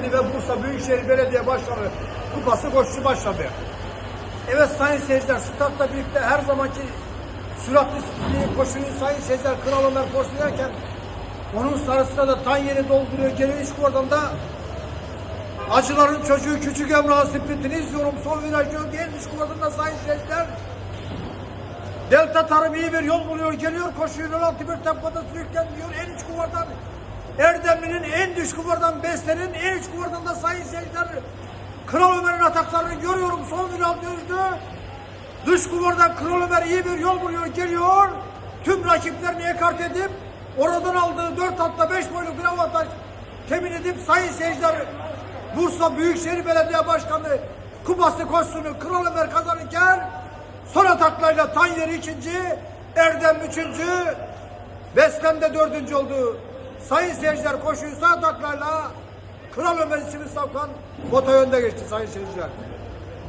geldi ve Bursa Büyükşehir Belediye Başkanı kupası koşusu başladı. Evet sayın seyirciler statta birlikte her zamanki süratli koşuyu sayın seyirciler Kral Ömer koşuyorken onun sarısına da tan yeri dolduruyor. Geliyor iç oradan da Acıların çocuğu küçük Emrah'ın sprintini izliyorum. Son viraj gölge en düşük oradan sayın seyirciler. Delta Tarım iyi bir yol buluyor. Geliyor koşuyor. 16 bir tempoda sürükleniyor. En iç kuvardan Erdemli'nin en düş kuvardan Besler'in en iç kuvardan da sayın seyirciler. Kral Ömer'in ataklarını görüyorum. Son viraj döndü. Dış kuvardan Kral Ömer iyi bir yol buluyor. Geliyor. Tüm rakiplerini ekart edip oradan aldığı 4 atla 5 boyluk bir avantaj temin edip sayın seyirciler Bursa Büyükşehir Belediye Başkanı kupası koşusunu Kral Ömer kazanırken son ataklarıyla Tanyeri ikinci, Erdem üçüncü, Beslem de dördüncü oldu. Sayın seyirciler koşuyu sağ ataklarla Kral Ömer ismi Savkan foto önde geçti sayın seyirciler.